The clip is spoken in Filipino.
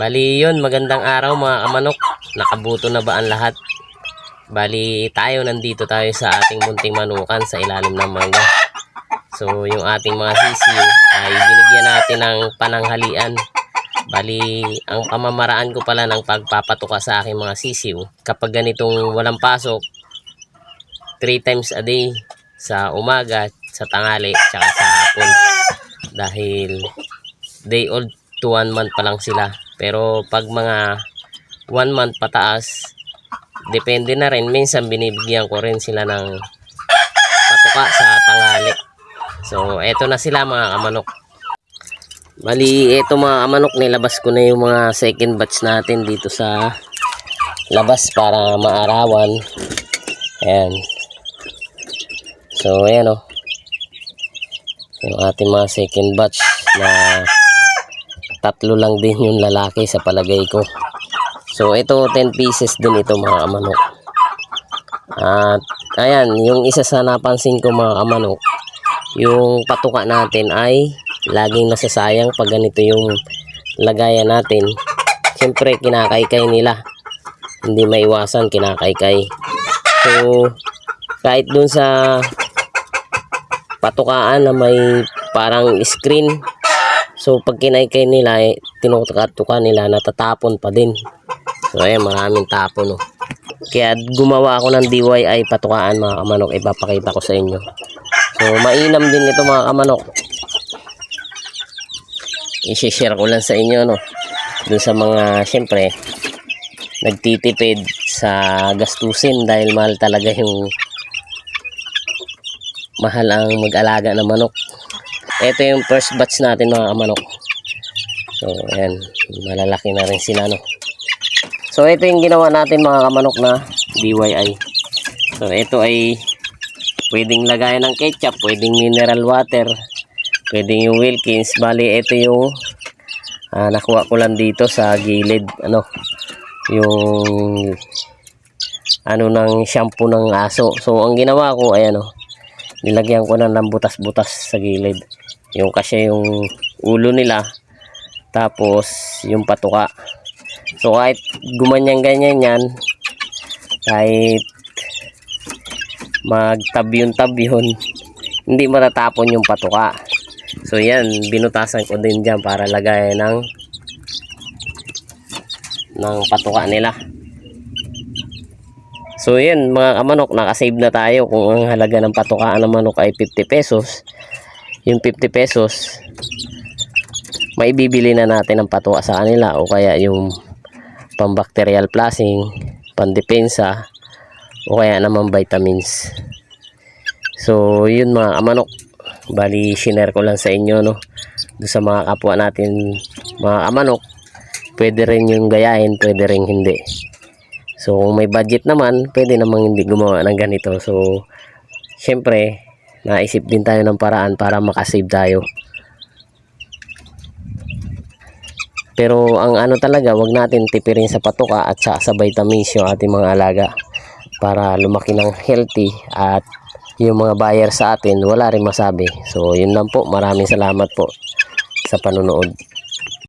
Bali yun, magandang araw mga kamanok. Nakabuto na ba ang lahat? Bali tayo, nandito tayo sa ating munting manukan sa ilalim ng mangga. So yung ating mga sisiyo ay binigyan natin ng pananghalian. Bali, ang pamamaraan ko pala ng pagpapatuka sa aking mga sisiyo, kapag ganitong walang pasok, 3 times a day sa umaga, sa tangali, tsaka sa hapon. Dahil day old to 1 month pa lang sila. Pero pag mga 1 month pataas, depende na rin. Minsan binibigyan ko rin sila ng patuka sa tangali. So, eto na sila mga kamanok. Bali, eto mga kamanok, nilabas ko na yung mga second batch natin dito sa labas para maarawan. Ayan. So, ayan o. Yung ating mga second batch na tatlo lang din yung lalaki sa palagay ko. So, ito 10 pieces din ito mga kamanok. At, ayan, yung isa sa napansin ko mga kamanok, yung patuka natin ay laging nasasayang pag ganito yung lagayan natin. Siyempre, kinakaykay nila. Hindi maiwasan, kinakaykay. So, kahit dun sa patukaan na may parang screen, so pag kinaykay nila, eh, tinutuka nila, natatapon pa din. So, ayan, maraming tapon, no. Kaya gumawa ako ng DIY patukaan mga kamanok, ipapakita ko sa inyo. So, mainam din ito mga kamanok. I-share ko lang sa inyo, no. Doon sa mga, syempre, nagtitipid sa gastusin dahil mahal talaga yung mahal ang mag-alaga ng manok. Ito yung first batch natin mga kamanok. So, ayan, malalaki na rin sila, no. So, ito yung ginawa natin mga kamanok na DIY. So, ito ay pwedeng lagayan ng ketchup, pwedeng mineral water, pwedeng yung Wilkins. Bali, ito yung ah, nakuha ko lang dito sa gilid, ano, yung ano ng shampoo ng aso. So, ang ginawa ko, ayan o, nilagyan ko na ng butas-butas sa gilid. Yung kasi yung ulo nila, tapos yung patuka. So, kahit gumanyan-ganyan yan, kahit magtabyon-tabyon, hindi matatapon yung patuka. So, yan, binutasan ko din dyan para lagayan ng ng patuka nila. So yan mga kamanok, nakasave na tayo kung ang halaga ng patukaan ng manok ay 50 pesos. Yung 50 pesos, maibibili na natin ng patuka sa kanila o kaya yung pambacterial flushing, pandepensa, o kaya naman vitamins. So yun mga kamanok, bali share ko lang sa inyo no, doon sa mga kapwa natin mga kamanok, pwede rin yung gayahin, pwede rin hindi. So, kung may budget naman, pwede namang hindi gumawa ng ganito. So, syempre, naisip din tayo ng paraan para makasave tayo. Pero, ang ano talaga, wag natin tipirin sa patuka at sa, sa vitamins yung ating mga alaga para lumaki ng healthy at yung mga buyer sa atin, wala rin masabi. So, yun lang po. Maraming salamat po sa panonood.